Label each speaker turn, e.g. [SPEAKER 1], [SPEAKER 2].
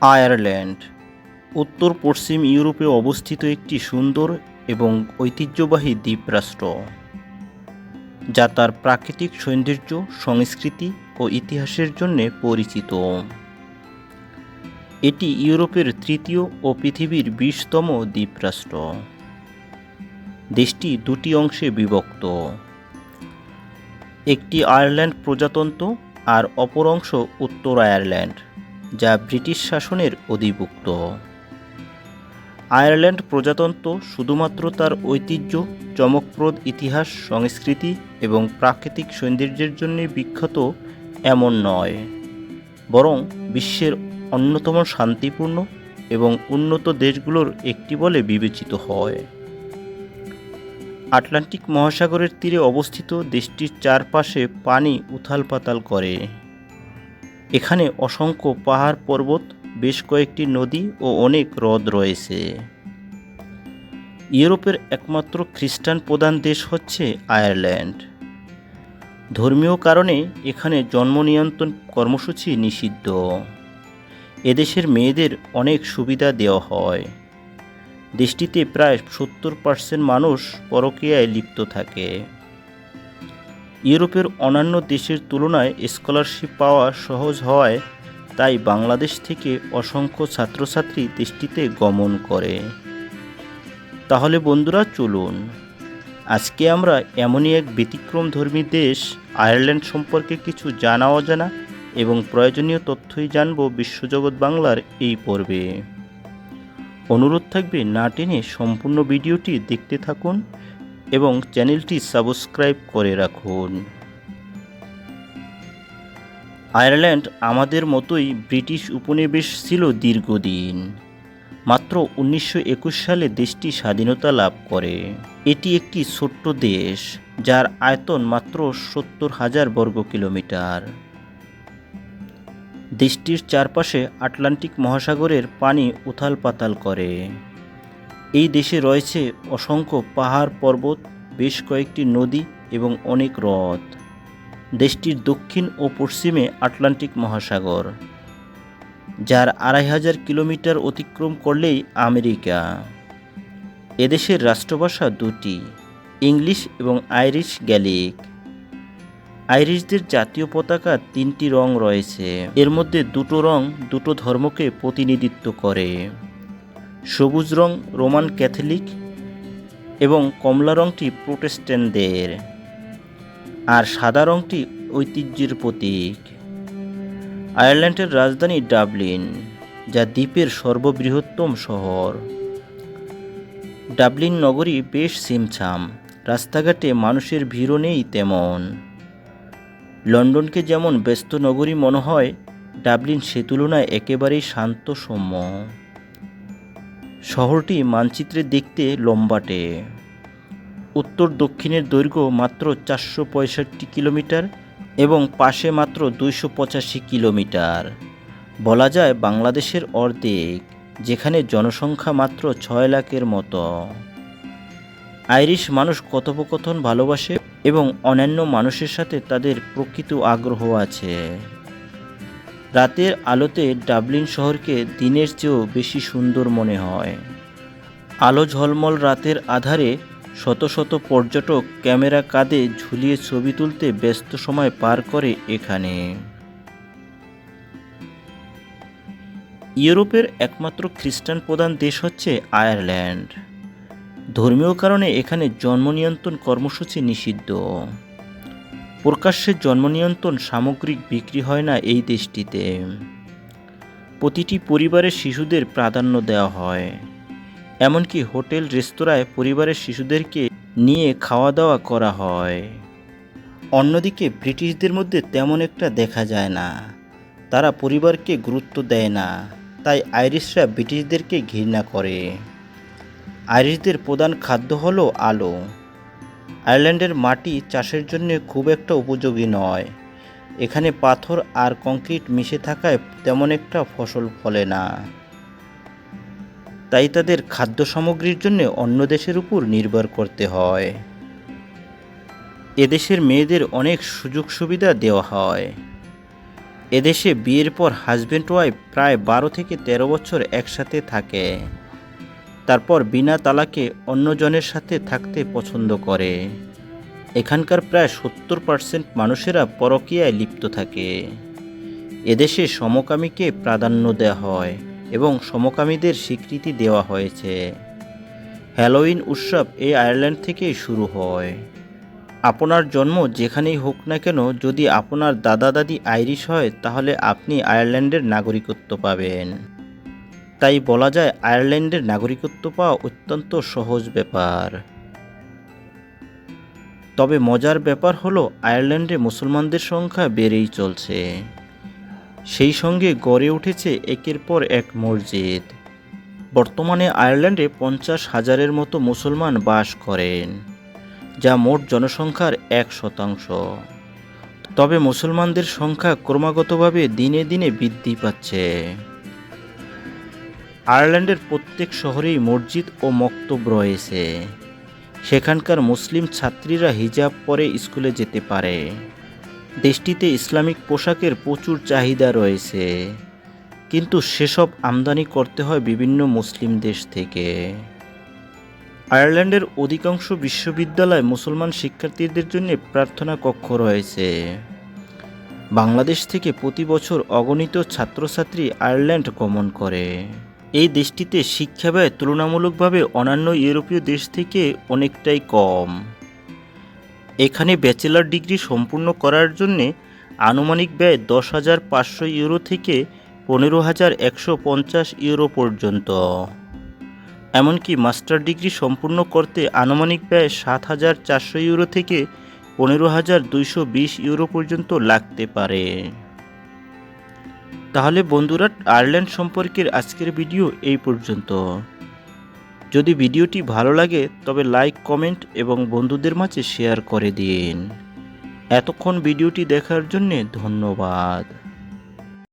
[SPEAKER 1] Ireland. উত্তর পশ্চিম ইউরোপে অবস্থিত একটি সুন্দর এবং ঐতিহ্যবাহী দ্বীপরাষ্ট্র, যা তার প্রাকৃতিক সৌন্দর্য, সংস্কৃতি ও ইতিহাসের জন্য পরিচিত। এটি ইউরোপের তৃতীয় ও পৃথিবীর বিশতম দ্বীপরাষ্ট্র। দেশটি দুটি অংশে বিভক্ত। একটি আয়ারল্যান্ড প্রজাতন্ত্র আর অপর অংশ উত্তর আয়ারল্যান্ড। যা ব্রিটিশ শাসনের অধিভুক্ত। আয়ারল্যান্ড প্রজাতন্ত্র শুধুমাত্র তার ঐতিহ্য, চমকপ্রদ ইতিহাস, সংস্কৃতি এবং প্রাকৃতিক সৌন্দর্যের জন্য বিখ্যাত এমন নয়। বরং বিশ্বের অন্যতম শান্তিপূর্ণ এবং উন্নত দেশগুলোর একটি বলে বিবেচিত হয়। আটলান্টিক মহাসাগরের তীরে অবস্থিত দেশটির চারপাশে পানি উথাল পাতাল করে। এখানে অসংখ্য পাহাড় পর্বত, বেশ কয়েকটি নদী ও অনেক হ্রদ রয়েছে। ইউরোপের একমাত্র খ্রিস্টান প্রধান দেশ হচ্ছে আয়ারল্যান্ড। ধর্মীয় কারণে এখানে জন্ম নিয়ন্ত্রণ কর্মসূচি নিষিদ্ধ। এদেশের মেয়েদের অনেক সুবিধা দেওয়া হয়। দেশটিতে প্রায় সত্তর পার্সেন্ট মানুষ পরকীয়ায় লিপ্ত থাকে। ইউরোপের অন্যান্য দেশের তুলনায় স্কলারশিপ পাওয়া সহজ হওয়ায় তাই বাংলাদেশ থেকে অসংখ্য ছাত্রছাত্রী দেশটিতে গমন করে। তাহলে বন্ধুরা, চলুন। আজকে আমরা এমনই এক ব্যতিক্রমধর্মী দেশ, আয়ারল্যান্ড সম্পর্কে কিছু জানা অজানা এবং প্রয়োজনীয় তথ্যই জানব বিশ্বজগৎ বাংলার এই পর্বে। অনুরোধ থাকবে না টেনে সম্পূর্ণ ভিডিওটি দেখতে থাকুন এবং চ্যানেলটি সাবস্ক্রাইব করে রাখুন। আয়ারল্যান্ড আমাদের মতোই ব্রিটিশ উপনিবেশ ছিল দীর্ঘদিন। মাত্র উনিশশো একুশ সালে দেশটি স্বাধীনতা লাভ করে। এটি একটি ছোট্ট দেশ, যার আয়তন মাত্র সত্তর হাজার বর্গ কিলোমিটার। দেশটির চারপাশে আটলান্টিক মহাসাগরের পানি উথাল পাতাল করে। এই দেশে রয়েছে অসংখ্য পাহাড় পর্বত, বেশ কয়েকটি নদী এবং অনেক হ্রদ। দেশটির দক্ষিণ ও পশ্চিমে আটলান্টিক মহাসাগর, যার আড়াই হাজার কিলোমিটার অতিক্রম করলেই আমেরিকা। এদেশের রাষ্ট্রভাষা দুটি, ইংলিশ এবং আইরিশ গ্যালিক। আইরিশদের জাতীয় পতাকা তিনটি রং রয়েছে। এর মধ্যে দুটো রং দুটো ধর্মকে প্রতিনিধিত্ব করে। সবুজ রং রোমান ক্যাথলিক এবং কমলা রংটি প্রোটেস্ট্যান্টদের, আর সাদা রংটি ঐতিহ্যের প্রতীক। আয়ারল্যান্ডের রাজধানী ডাবলিন, যা দ্বীপের সর্ববৃহত্তম শহর। ডাবলিন নগরী বেশ সিমছাম, রাস্তাঘাটে মানুষের ভিড়ও নেই তেমন। লন্ডনকে যেমন ব্যস্ত নগরী মনে হয়, ডাবলিন সে তুলনায় একেবারেই শান্ত সৌম্য শহরটি মানচিত্রে দেখতে লম্বাটে। উত্তর দক্ষিণের দৈর্ঘ্য মাত্র চারশো পঁয়ষট্টি কিলোমিটার এবং পাশে মাত্র দুইশো পঁচাশি কিলোমিটার। বলা যায় বাংলাদেশের অর্ধেক, যেখানে জনসংখ্যা মাত্র ছয় লাখের মতো। আইরিশ মানুষ কথোপকথন ভালোবাসে এবং অন্যান্য মানুষের সাথে তাদের প্রকৃত আগ্রহ আছে। রাতের আলোতে ডাবলিন শহরকে দিনের চেয়েও বেশি সুন্দর মনে হয়। আলো ঝলমল রাতের আধারে শত শত পর্যটক ক্যামেরা কাঁধে ঝুলিয়ে ছবি তুলতে ব্যস্ত সময় পার করে এখানে। ইউরোপের একমাত্র খ্রিস্টান প্রধান দেশ হচ্ছে আয়ারল্যান্ড। ধর্মীয় কারণে এখানে জন্ম নিয়ন্ত্রণ কর্মসূচি নিষিদ্ধ। প্রকাশ্যে জন্ম নিয়ন্ত্রণ সামগ্রিক বিক্রি হয় না এই দেশটিতে। প্রতিটি পরিবারের শিশুদের প্রাধান্য দেওয়া হয়। এমনকি হোটেল, রেস্তোরাঁয় পরিবারের শিশুদেরকে নিয়ে খাওয়া দাওয়া করা হয়। অন্যদিকে ব্রিটিশদের মধ্যে তেমন একটা দেখা যায় না। তারা পরিবারকে গুরুত্ব দেয় না, তাই আইরিশরা ব্রিটিশদেরকে ঘৃণা করে। আইরিশদের প্রধান খাদ্য হলো আলো। আয়ারল্যান্ডের মাটি চাষের জন্য খুব একটা উপযোগী নয়। এখানে পাথর আর কংক্রিট মিশে থাকায় তেমন একটা ফসল ফলে না। তাই তাদের খাদ্য সামগ্রীর জন্য অন্য দেশের উপর নির্ভর করতে হয়। এদেশের মেয়েদের অনেক সুযোগ সুবিধা দেওয়া হয়। এদেশে বিয়ের পর হাজব্যান্ড ওয়াইফ প্রায় বারো থেকে তেরো বছর একসাথে থাকে। তারপর বিনা তালাকে অন্যজনের সাথে থাকতে পছন্দ করে। এখানকার প্রায় সত্তর পার্সেন্ট মানুষেরা পরকীয়ায় লিপ্ত থাকে। এদেশে সমকামীকে প্রাধান্য দেওয়া হয় এবং সমকামীদের স্বীকৃতি দেওয়া হয়েছে। হ্যালোইন উৎসব এই আয়ারল্যান্ড থেকেই শুরু হয়। আপনার জন্ম যেখানেই হোক না কেন, যদি আপনার দাদা দাদি আইরিশ হয়, তাহলে আপনি আয়ারল্যান্ডের নাগরিকত্ব পাবেন। তাই বলা যায় আয়ারল্যান্ডের নাগরিকত্ব পাওয়া অত্যন্ত সহজ ব্যাপার। তবে মজার ব্যাপার হলো আয়ারল্যান্ডে মুসলমানদের সংখ্যা বেড়েই চলছে। সেই সঙ্গে গড়ে উঠেছে একের পর এক মসজিদ। বর্তমানে আয়ারল্যান্ডে পঞ্চাশ হাজারের মতো মুসলমান বাস করেন, যা মোট জনসংখ্যার এক শতাংশ। তবে মুসলমানদের সংখ্যা ক্রমাগতভাবে দিনে দিনে বৃদ্ধি পাচ্ছে। আয়ারল্যান্ডের প্রত্যেক শহরেই মসজিদ ও মক্তব রয়েছে। সেখানকার মুসলিম ছাত্রীরা হিজাব পরে স্কুলে যেতে পারে। দেশটিতে ইসলামিক পোশাকের প্রচুর চাহিদা রয়েছে। কিন্তু সেসব আমদানি করতে হয় বিভিন্ন মুসলিম দেশ থেকে। আয়ারল্যান্ডের অধিকাংশ বিশ্ববিদ্যালয় মুসলমান শিক্ষার্থীদের জন্য প্রার্থনা কক্ষ রয়েছে। বাংলাদেশ থেকে প্রতি বছর অগণিত ছাত্রছাত্রী আয়ারল্যান্ড গমন করে। এই দেশটিতে শিক্ষা ব্যয় তুলনামূলকভাবে অন্যান্য ইউরোপীয় দেশ থেকে অনেকটাই কম। এখানে ব্যাচেলার ডিগ্রি সম্পূর্ণ করার জন্যে আনুমানিক ব্যয় দশ হাজার পাঁচশো ইউরো থেকে পনেরো হাজার একশো পঞ্চাশ ইউরো পর্যন্ত। এমনকি মাস্টার ডিগ্রি সম্পূর্ণ করতে আনুমানিক ব্যয় সাত হাজার চারশো ইউরো থেকে পনেরো হাজার দুইশো বিশ ইউরো পর্যন্ত লাগতে পারে। তাহলে বন্ধুরা, আয়ারল্যান্ড সম্পর্কের আজকের ভিডিও এই পর্যন্ত। যদি ভিডিওটি ভালো লাগে, তবে লাইক, কমেন্ট এবং বন্ধুদের মাঝে শেয়ার করে দিন। এতক্ষণ ভিডিওটি দেখার জন্যে ধন্যবাদ।